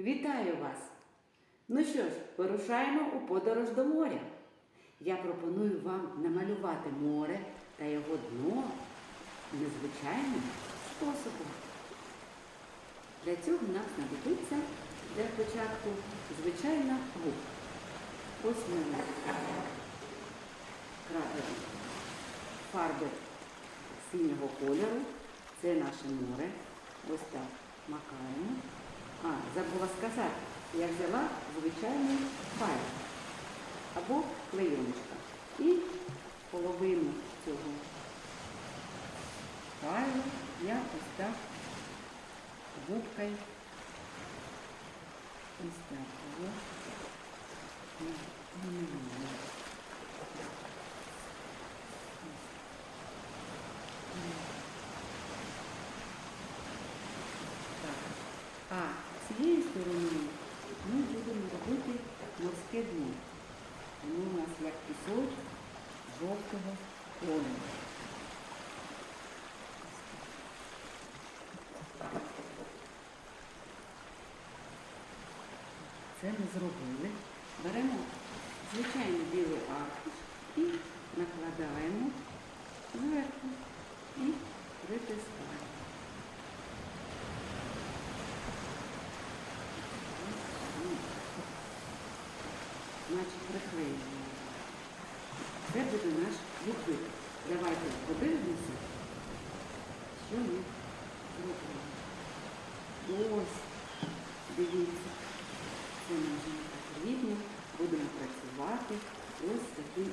Вітаю вас! Ну що ж, вирушаємо у подорож до моря. Я пропоную вам намалювати море та його дно незвичайним способом. Для цього нам знадобиться для початку звичайна губка. Ось в мене кра- фарби синього кольору. Це наше море. Ось так макаємо. Забула сказати, я взяла звичайний файл або клейоночка. І половину цього файлу я ось так губкою ось. Так. А цією стороною ми будемо робити морське дно. Воно у нас як пісок жовтого кольору. Це ми зробили. Беремо звичайний білий аркуш і накладаємо зверху і притискаємо. Значить. Це буде наш відбиток. Давайте подивимося, що ми зробили. Ось, дивіться, це нам потрібно. Будемо працювати ось таким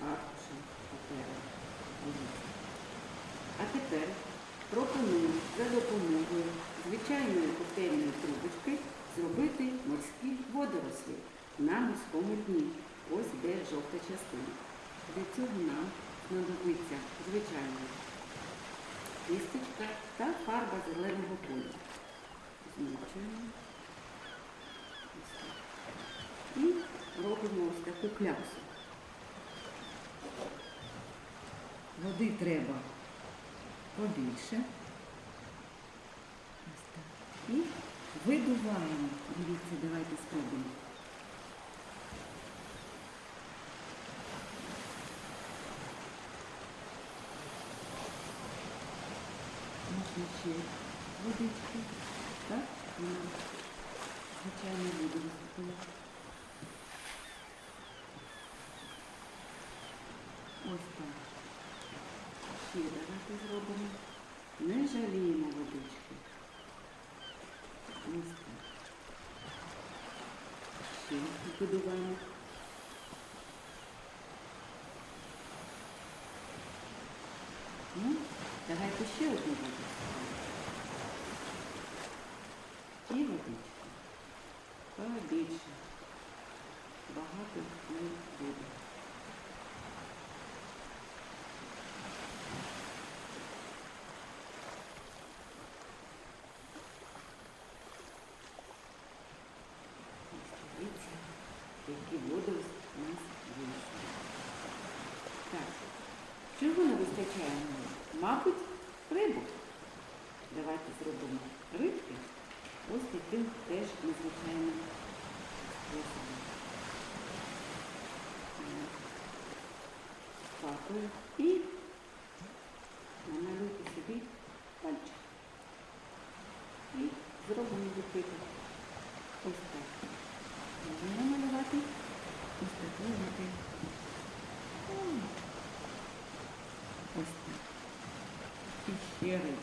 аркушем паперу. А тепер пропоную за допомогою звичайної коктейльної трубочки зробити морські водорослі на морському дні. Ось де жовта частина. Для цього нам знадобиться звичайна кісточка та фарба зеленого кольору. Змочуємо. І робимо ось таку кляксу. Води треба побільше. І видуваємо. Дивіться, давайте спробуємо. Можна ще водички. Так? Вона, звичайно, буде висипала. Ось так. Ще давайте зробимо. Не жаліємо водички. Ось так. Ще подуваємо. Ну, давайте ще одну воду. І водички. Побільше. Багато не буде. Які води у нас вийшли. Так, чого не вистачає? Мабуть, рибу. Давайте зробимо рибки ось таким теж незвичайним способом. Папою і намалюйте собі пальчик. І зробимо відбиток. Ось так. Можна намалювати ось таку води. Ось так. Рибку.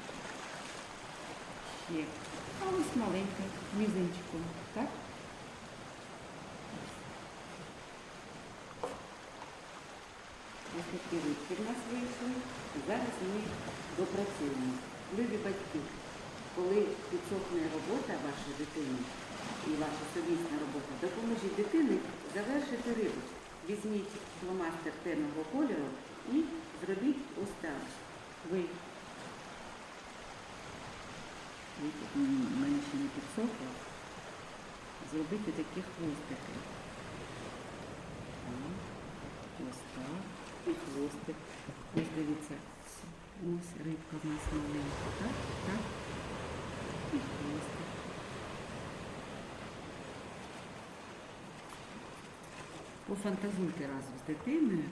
Ще. А ось маленька, мізинчиком, так? Ось такі рибки в нас вийшли. Зараз ми допрацюємо. Любі батьки, коли підсохне робота вашої дитини і ваша совісна робота, допоможіть дитині завершити рибочку. Візьміть фломастер темного кольору і зробіть ось так. Ви квітів, ну, в ще не підсохло, зробити такі хвостики. Ось так. І хвостик. Ось дивіться. Ось рибка в нас маленька. Так, так. І хвостик. Пофантазуйте разом з дитиною,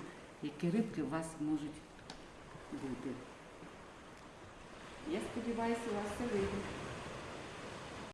які рибки у вас можуть бути. Я сподіваюся, у вас все вийде.